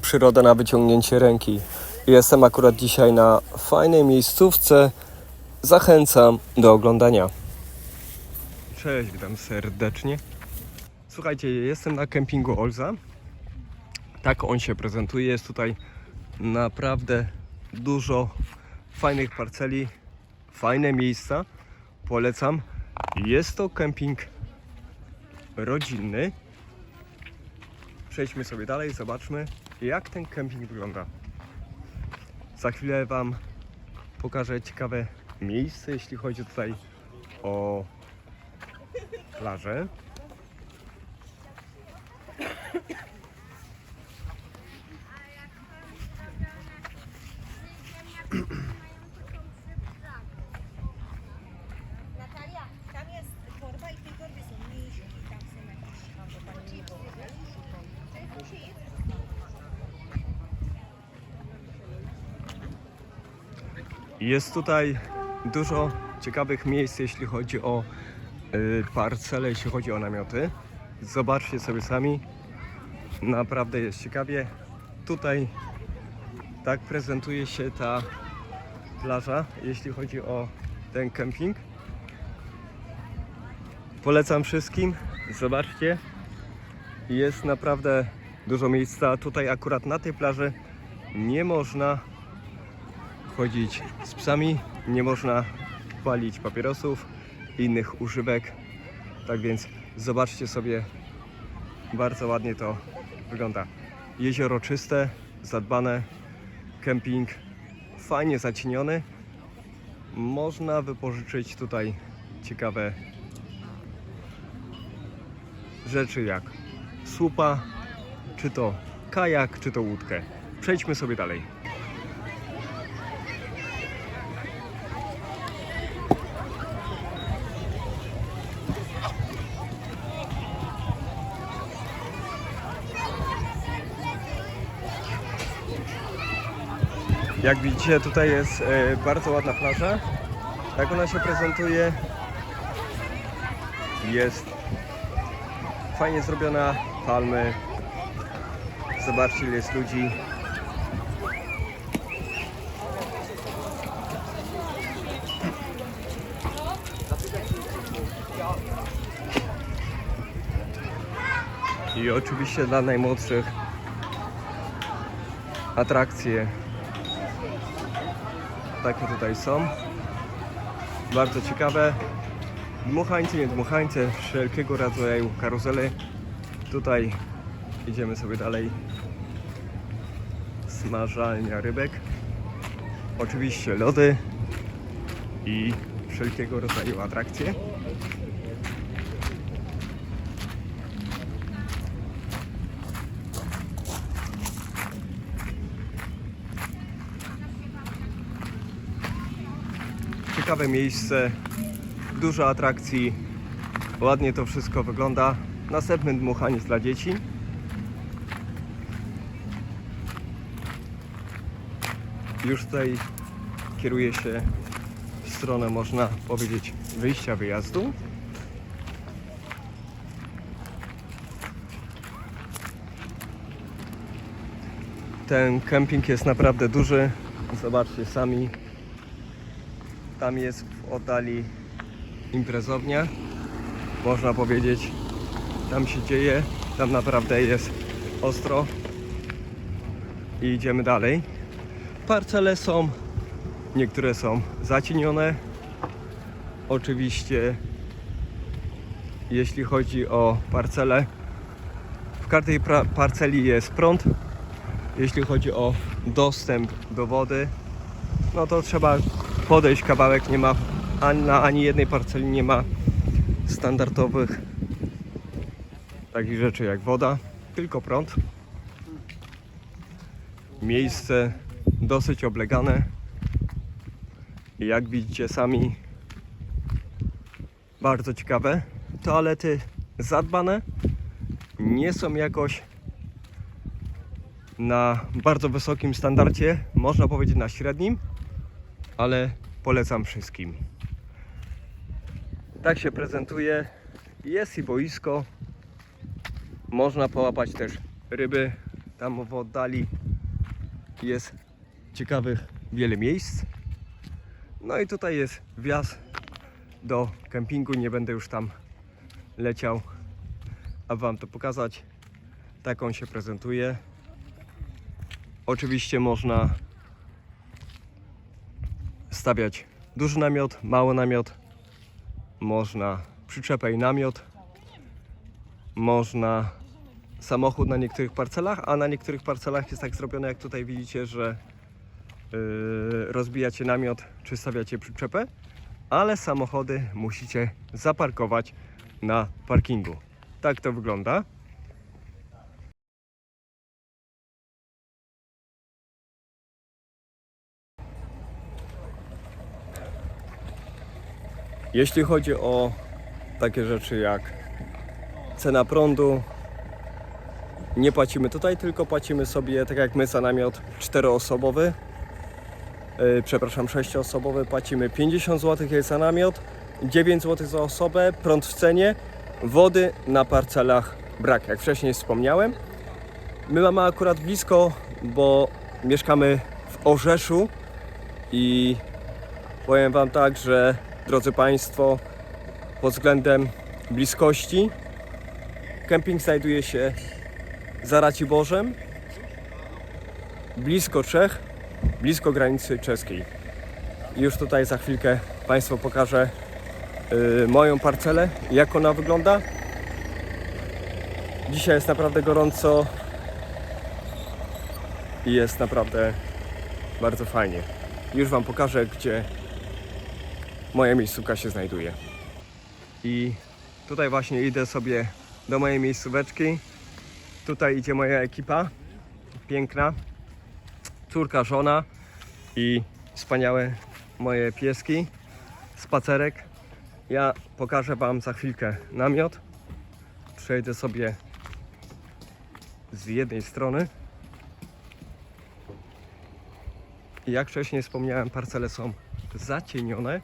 przyroda na wyciągnięcie ręki. Jestem akurat dzisiaj na fajnej miejscówce. Zachęcam do oglądania. Cześć, witam serdecznie. Słuchajcie, jestem na kempingu Olza. Tak on się prezentuje. Jest tutaj naprawdę dużo fajnych parceli, fajne miejsca. Polecam. Jest to kemping rodzinny. Przejdźmy sobie dalej, zobaczmy jak ten kemping wygląda. Za chwilę Wam pokażę ciekawe miejsce, jeśli chodzi tutaj o plażę. Natalia, tam jest torba i w tej torbie są miśki, tam są jakieś tam do pani nie było. Jest tutaj dużo ciekawych miejsc, jeśli chodzi o y, parcele, jeśli chodzi o namioty. Zobaczcie sobie sami. Naprawdę jest ciekawie. Tutaj tak prezentuje się ta plaża, jeśli chodzi o ten kemping. Polecam wszystkim. Zobaczcie. Jest naprawdę dużo miejsca. Tutaj akurat na tej plaży nie można chodzić z psami, nie można palić papierosów, innych używek. Tak więc zobaczcie sobie, bardzo ładnie to wygląda. Jezioro czyste, zadbane, kemping fajnie zacieniony. Można wypożyczyć tutaj ciekawe rzeczy jak słupa, czy to kajak, czy to łódkę. Przejdźmy sobie dalej. Jak widzicie, tutaj jest e, bardzo ładna plaża. Jak ona się prezentuje? Jest fajnie zrobiona, palmy. Zobaczcie, ile jest ludzi. I oczywiście dla najmłodszych atrakcje takie tutaj są. Bardzo ciekawe. Dmuchańce, nie dmuchańce, wszelkiego rodzaju karuzele. Tutaj idziemy sobie dalej. Smażalnia rybek. Oczywiście lody i wszelkiego rodzaju atrakcje. Ciekawe miejsce, dużo atrakcji, ładnie to wszystko wygląda. Następny dmuchaniec dla dzieci. Już tutaj kieruje się w stronę, można powiedzieć, wyjścia wyjazdu. Ten kemping jest naprawdę duży. Zobaczcie sami. Tam jest w oddali imprezownia. Można powiedzieć, tam się dzieje. Tam naprawdę jest ostro. I idziemy dalej. Parcele są, niektóre są zacienione. Oczywiście, jeśli chodzi o parcele, w każdej parceli jest prąd. Jeśli chodzi o dostęp do wody, no to trzeba podejść kawałek. Nie ma ani, na ani jednej parceli nie ma standardowych takich rzeczy jak woda, tylko prąd. Miejsce dosyć oblegane. Jak widzicie sami, bardzo ciekawe. Toalety zadbane, nie są jakoś na bardzo wysokim standardzie, można powiedzieć na średnim, ale polecam wszystkim. Tak się prezentuje. Jest i boisko. Można połapać też ryby. Tam w oddali jest ciekawych wiele miejsc. No i tutaj jest wjazd do kempingu. Nie będę już tam leciał, aby Wam to pokazać. Tak on się prezentuje. Oczywiście można stawiać duży namiot, mały namiot, można przyczepę i namiot, można samochód na niektórych parcelach, a na niektórych parcelach jest tak zrobione, jak tutaj widzicie, że yy, rozbijacie namiot czy stawiacie przyczepę, ale samochody musicie zaparkować na parkingu. Tak to wygląda. Jeśli chodzi o takie rzeczy jak cena prądu, nie płacimy tutaj, tylko płacimy sobie, tak jak my za namiot czteroosobowy, yy, przepraszam, sześcioosobowy, płacimy 50 zł jest za namiot, 9 zł za osobę, prąd w cenie, wody na parcelach brak, jak wcześniej wspomniałem. My mamy akurat blisko, bo mieszkamy w Orzeszu i powiem Wam tak, że drodzy Państwo, pod względem bliskości, kemping znajduje się za Raciborzem, blisko Czech, blisko granicy czeskiej. I już tutaj za chwilkę Państwu pokażę y, moją parcelę, jak ona wygląda. Dzisiaj jest naprawdę gorąco i jest naprawdę bardzo fajnie. Już Wam pokażę, gdzie moja miejscówka się znajduje. I tutaj właśnie idę sobie do mojej miejscóweczki. Tutaj idzie moja ekipa, piękna, córka, żona i wspaniałe moje pieski, spacerek. Ja pokażę Wam za chwilkę namiot. Przejdę sobie z jednej strony. I jak wcześniej wspomniałem, parcele są zacienione.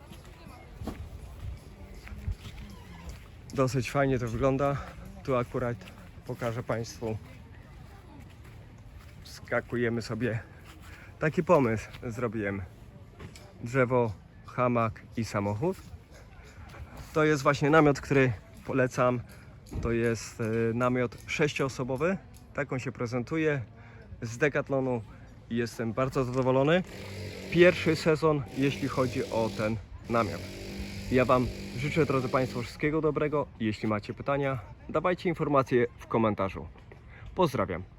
Dosyć fajnie to wygląda. Tu akurat pokażę Państwu. Skakujemy sobie. Taki pomysł zrobiłem. Drzewo, hamak i samochód. To jest właśnie namiot, który polecam. To jest e, namiot sześcioosobowy. Tak on się prezentuje. Z Decathlonu i jestem bardzo zadowolony. Pierwszy sezon, jeśli chodzi o ten namiot. Ja Wam życzę, drodzy Państwo, wszystkiego dobrego. Jeśli macie pytania, dawajcie informacje w komentarzu. Pozdrawiam.